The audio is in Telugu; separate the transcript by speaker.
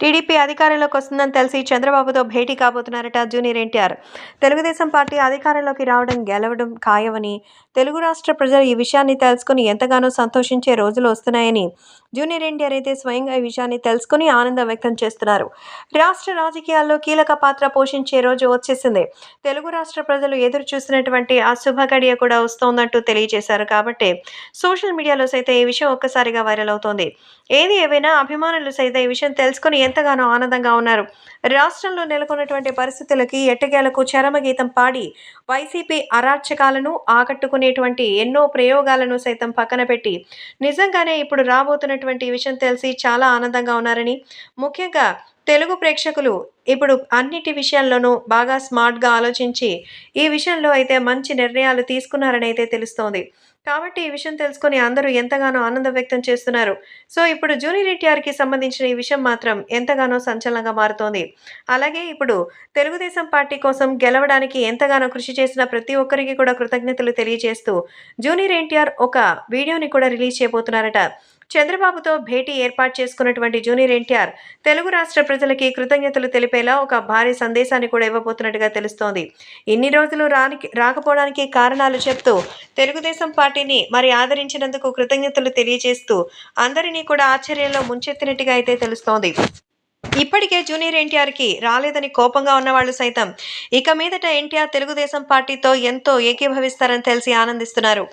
Speaker 1: టీడీపీ అధికారంలోకి వస్తుందని తెలిసి చంద్రబాబుతో భేటీ కాబోతున్నారట జూనియర్ ఎన్టీఆర్. తెలుగుదేశం పార్టీ అధికారంలోకి రావడం గెలవడం ఖాయమని తెలుగు రాష్ట్ర ప్రజలు ఈ విషయాన్ని తెలుసుకుని ఎంతగానో సంతోషించే రోజులు వస్తున్నాయని జూనియర్ ఎన్టీఆర్ అయితే స్వయంగా ఈ విషయాన్ని తెలుసుకుని ఆనందం వ్యక్తం చేస్తున్నారు. రాష్ట్ర రాజకీయాల్లో కీలక పాత్ర పోషించే రోజు వచ్చేసింది. తెలుగు రాష్ట్ర ప్రజలు ఎదురు చూసినటువంటి ఆ శుభగడియ కూడా వస్తోందంటూ తెలియజేశారు కాబట్టి సోషల్ మీడియాలో సైతం ఈ విషయం ఒక్కసారిగా వైరల్ అవుతోంది. ఏది ఏవైనా అభిమానులు సైతం ఈ విషయం తెలుసుకుని ఎంతగానో ఆనందంగా ఉన్నారు. రాష్ట్రంలో నెలకొన్నటువంటి పరిస్థితులకి ఎట్టకేలకు చరమగీతం పాడి వైసీపీ అరాచకాలను ఆకట్టుకునేటువంటి ఎన్నో ప్రయోగాలను సైతం పక్కన పెట్టి నిజంగానే ఇప్పుడు రాబోతున్నటువంటి విషయం తెలిసి చాలా ఆనందంగా ఉన్నారని. ముఖ్యంగా తెలుగు ప్రేక్షకులు ఇప్పుడు అన్నిటి విషయాల్లోనూ బాగా స్మార్ట్గా ఆలోచించి ఈ విషయంలో అయితే మంచి నిర్ణయాలు తీసుకున్నారని అయితే తెలుస్తోంది. కాబట్టి ఈ విషయం తెలుసుకొని అందరూ ఎంతగానో ఆనందం వ్యక్తం చేస్తున్నారు. సో ఇప్పుడు జూనియర్ ఎన్టీఆర్కి సంబంధించిన ఈ విషయం మాత్రం ఎంతగానో సంచలనంగా మారుతోంది. అలాగే ఇప్పుడు తెలుగుదేశం పార్టీ కోసం గెలవడానికి ఎంతగానో కృషి చేసిన ప్రతి ఒక్కరికి కూడా కృతజ్ఞతలు తెలియజేస్తూ జూనియర్ ఎన్టీఆర్ ఒక వీడియోని కూడా రిలీజ్ చేయబోతున్నారట. చంద్రబాబుతో భేటీ ఏర్పాటు చేసుకున్నటువంటి జూనియర్ ఎన్టీఆర్ తెలుగు రాష్ట్ర ప్రజలకి కృతజ్ఞతలు తెలిపేలా ఒక భారీ సందేశాన్ని కూడా ఇవ్వబోతున్నట్టుగా తెలుస్తోంది. ఇన్ని రోజులు రాని రాకపోవడానికి కారణాలు చెప్తూ తెలుగుదేశం పార్టీని మరి ఆదరించినందుకు కృతజ్ఞతలు తెలియజేస్తూ అందరినీ కూడా ఆశ్చర్యంలో ముంచెత్తినట్టుగా అయితే తెలుస్తోంది. ఇప్పటికే జూనియర్ ఎన్టీఆర్కి రాలేదని కోపంగా ఉన్నవాళ్ళు సైతం ఇక మీదట ఎన్టీఆర్ తెలుగుదేశం పార్టీతో ఎంతో ఏకీభవిస్తారని తెలిసి ఆనందిస్తున్నారు.